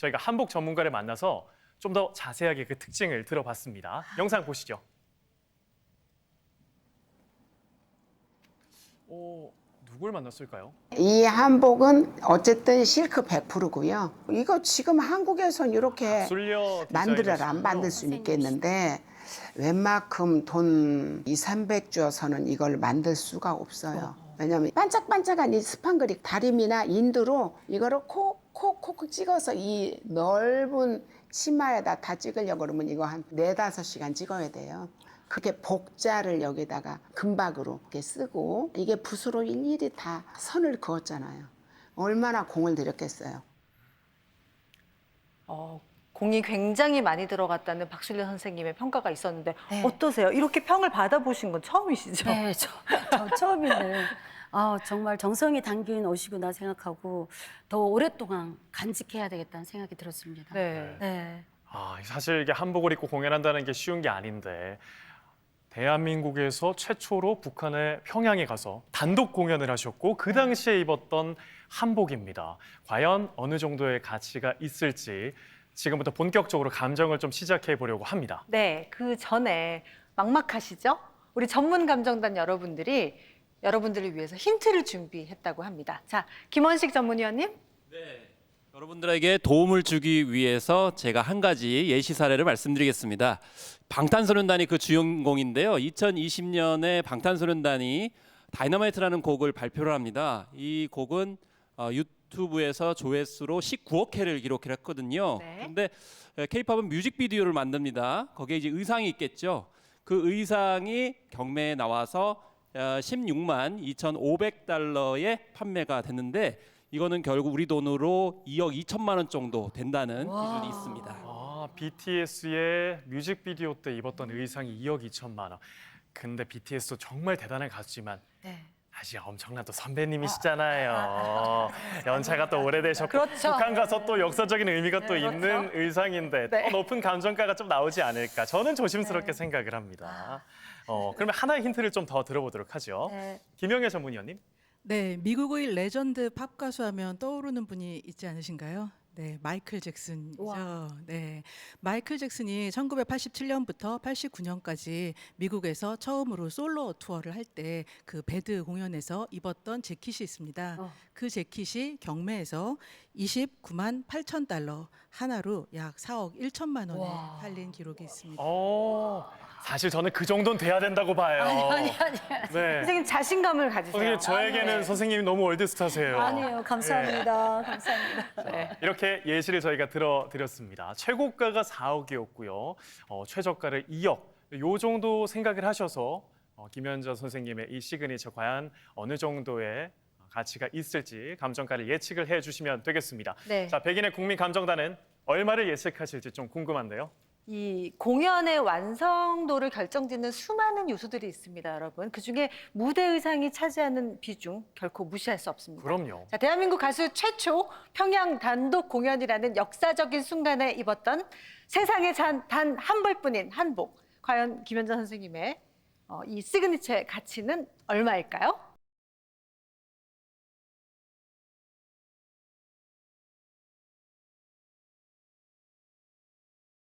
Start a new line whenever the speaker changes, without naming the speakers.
저희가 한복 전문가를 만나서 좀 더 자세하게 그 특징을 들어봤습니다. 영상 보시죠. 어, 누굴 만났을까요?
이 한복은 어쨌든 실크 100%고요. 이거 지금 한국에선 이렇게
술려
만들어라 안 만들 수는 있겠는데 웬만큼 돈 2, 300 줘서는 이걸 만들 수가 없어요. 왜냐면 반짝반짝한 이 스판 그릭 다림이나 인두로 이거를 콕콕콕 찍어서 이 넓은 치마에다 다 찍으려고 그러면 이거 한 네다섯 시간 찍어야 돼요. 그렇게 복자를 여기다가 금박으로 이렇게 쓰고 이게 붓으로 일일이 다 선을 그었잖아요. 얼마나 공을 들였겠어요.
어, 공이 굉장히 많이 들어갔다는 박순려 선생님의 평가가 있었는데
네.
어떠세요? 이렇게 평을 받아보신 건 처음이시죠?
네, 저, 저 처음인데 아, 정말 정성이 담긴 옷이구나 생각하고 더 오랫동안 간직해야 되겠다는 생각이 들었습니다.
네.
네.
아, 사실 이게 한복을 입고 공연한다는 게 쉬운 게 아닌데 대한민국에서 최초로 북한의 평양에 가서 단독 공연을 하셨고 그 당시에 입었던 한복입니다. 과연 어느 정도의 가치가 있을지 지금부터 본격적으로 감정을 좀 시작해 보려고 합니다.
네, 그 전에 막막하시죠? 우리 전문 감정단 여러분들이 여러분들을 위해서 힌트를 준비했다고 합니다. 자, 김원식 전문위원님.
여러분들에게 도움을 주기 위해서 제가 한 가지 예시 사례를 말씀드리겠습니다. 방탄소년단이 그 주인공인데요. 2020년에 방탄소년단이 다이너마이트라는 곡을 발표를 합니다. 이 곡은 어, 유 튜브에서 조회수로 19억 회를 기록했거든요.
네.
근데 K-팝은 뮤직비디오를 만듭니다. 거기에 이제 의상이 있겠죠. 그 의상이 경매에 나와서 어, 16만 2,500달러에 판매가 됐는데 이거는 결국 우리 돈으로 2억 2천만 원 정도 된다는 기준이 있습니다.
아, BTS의 뮤직비디오 때 입었던 의상이 2억 2천만 원. 근데 BTS도 정말 대단한 가수지만
네.
사실 엄청난 또 선배님이시잖아요. 연차가 또 오래되셨고
그렇죠.
북한 가서 또 역사적인 의미가 또
네,
있는
그렇죠.
의상인데
네.
더 높은 감정가가 좀 나오지 않을까. 저는 조심스럽게 생각을 합니다. 어, 그러면 하나의 힌트를 좀 더 들어보도록 하죠.
네.
김영애 전문위원님.
네, 미국의 레전드 팝 가수 하면 떠오르는 분이 있지 않으신가요? 네, 마이클 잭슨이죠. 네, 마이클 잭슨이 1987년부터 89년까지 미국에서 처음으로 솔로 투어를 할 때 그 배드 공연에서 입었던 재킷이 있습니다.
어.
그 재킷이 경매에서 29만 8천 달러 하나로 약 4억 1천만 원에
와.
팔린 기록이 있습니다.
어, 사실 저는 그 정도는 돼야 된다고 봐요.
아니, 아니,
네.
선생님 자신감을 가지세요.
선생님 저에게는 선생님이 너무 월드스타세요.
아니에요. 감사합니다. 감사합니다.
네.
이렇게 예시를 저희가 들어드렸습니다. 최고가가 4억이었고요. 어, 최저가를 2억. 요 정도 생각을 하셔서 어, 김현자 선생님의 이 시그니처 과연 어느 정도의 가치가 있을지 감정가를 예측을 해주시면 되겠습니다.
네.
자, 백인의 국민 감정단은 얼마를 예측하실지 좀 궁금한데요.
이 공연의 완성도를 결정짓는 수많은 요소들이 있습니다, 여러분. 그 중에 무대 의상이 차지하는 비중 결코 무시할 수 없습니다.
그럼요.
자, 대한민국 가수 최초 평양 단독 공연이라는 역사적인 순간에 입었던 세상에 단 한 벌뿐인 한복. 과연 김현자 선생님의 어, 이 시그니처의 가치는 얼마일까요?